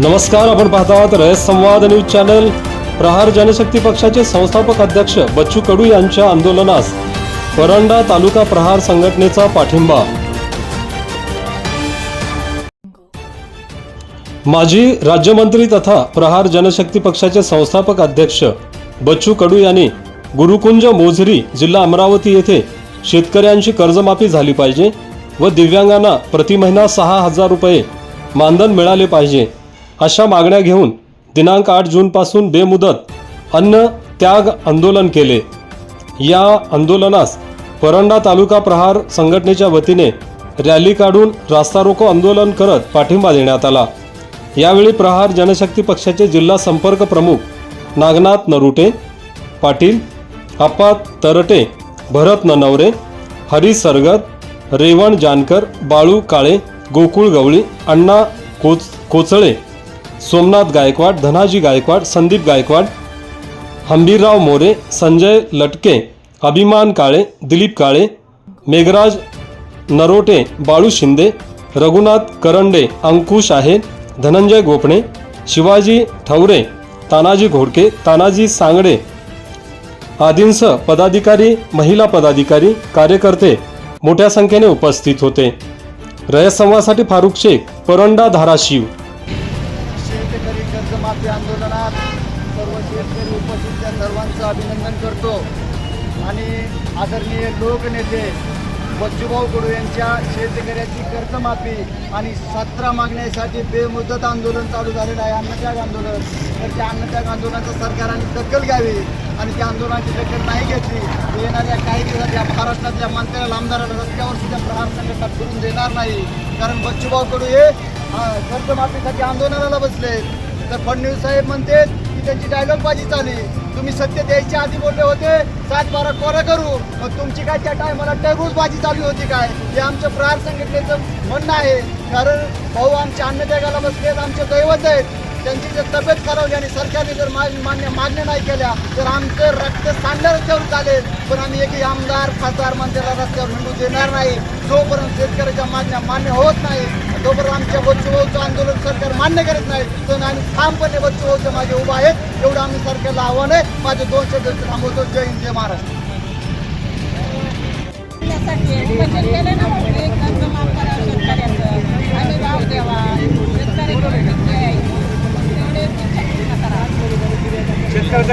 नमस्कार आपण पाहत आहात रयत संवाद न्यूज चॅनल. प्रहार जनशक्ती पक्षाचे संस्थापक अध्यक्ष बच्चू कडू यांच्या आंदोलनास परंडा तालुका प्रहार संघटनेचा पाठिंबा. माजी राज्यमंत्री तथा प्रहार जनशक्ती पक्षाचे संस्थापक अध्यक्ष बच्चू कडू यांनी गुरुकुंज मोझरी जिल्हा अमरावती येथे शेतकऱ्यांची कर्जमाफी झाली पाहिजे व दिव्यांगांना प्रति महिना सहा हजार रुपये मानधन मिळाले पाहिजे. अशा मागण्या घेऊन दिनांक आठ जूनपासून बेमुदत अन्न त्याग आंदोलन केले. या आंदोलनास परंडा तालुका प्रहार संघटनेच्या वतीने रॅली काढून रास्ता रोको आंदोलन करत पाठिंबा देण्यात आला. यावेळी प्रहार जनशक्ती पक्षाचे जिल्हा संपर्क प्रमुख नागनाथ नरुटे पाटील अप्पा तरटे भरत ननवरे हरी सरगत रेवण जानकर बाळू काळे गोकुळ गवळी अण्णा कोच कोचळे सोमनाथ गायकवाड धनाजी गायकवाड संदीप गायकवाड हंबीरराव मोरे संजय लटके अभिमान काळे दिलीप काळे मेघराज नरोटे बाळू शिंदे रघुनाथ करंडे अंकुश आहे धनंजय गोपणे शिवाजी ठवरे तानाजी घोडके तानाजी सांगडे आदींसह पदाधिकारी महिला पदाधिकारी कार्यकर्ते मोठ्या संख्येने उपस्थित होते. रयत संवादासाठी फारुख शेख परंडा धाराशिव. कर्जमाफी आंदोलनात सर्व शेतकरी उपस्थित त्या सर्वांचं अभिनंदन करतो. आणि आदरणीय लोकनेते बच्चूभाऊ कडू यांच्या शेतकऱ्याची कर्जमाफी आणि सत्रा मागण्यासाठी बेमुदत आंदोलन चालू झालेलं आहे अन्नत्याग आंदोलन. तर त्या अन्नत्याग आंदोलनाचं सरकारने दखल घ्यावी आणि त्या आंदोलनाची दखल नाही घेतली येणाऱ्या काही दिवसात या महाराष्ट्रातल्या मंत्र्याला आमदाराला रस्त्यावर सुद्धा प्रहार संघटना करून देणार नाही. कारण बच्चूभाऊ कडू हे कर्जमाफीसाठी आंदोलनाला बसले तर फडणवीस साहेब म्हणते की त्यांची डायलॉगबाजी चालली तुम्ही सत्य द्यायच्या आधी बोलले होते सात बारा कोरा करू. मग तुमची काय त्या टायमाला टरबूजबाजी चालू होती काय? हे आमचं प्रहार संघटनेचं म्हणणं आहे. कारण भाऊ आमच्या अन्नत्यागाला बसलेत आमचे दैवत आहेत. त्यांची जर तब्येत खरावली आणि सरकारने जर मान्य मान्य नाही केल्या तर आमचं रक्त सांडलं रस्त्यावर चालेल. पण आम्ही एकही आमदार खासदार मंत्र्याला रस्त्यावर हिंडू देणार नाही. जोपर्यंत शेतकऱ्याच्या मागण्या मान्य होत तोपर्यंत आमच्या बच्चूभाऊचं आंदोलन सरकार मान्य करत नाही. तर आम्ही ठामपणे बच्चूभाऊच्या मागे उभा आहेत एवढं आम्ही सरकारला आव्हान आहे. माझे दोन शब्द थांबवतो. जय हिंद जय महाराष्ट्र. म्हणजे कर्ज माफ करा शेतकऱ्याचं. आणि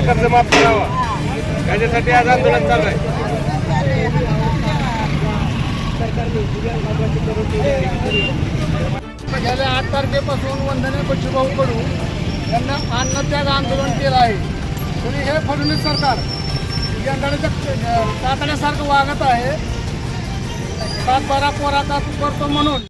कर्ज माफ करावा. याच्यासाठी आज आंदोलन चालू आहे. गेल्या आठ तारखेपासून वंदने बच्चूभाऊ कडू यांना अन्नत्याग आंदोलन केलं आहे. तरी हे फडणवीस सरकार यंत्रणेच्या कातड्यासारखं वागत आहे. सात बारा पोराचा करतो म्हणून.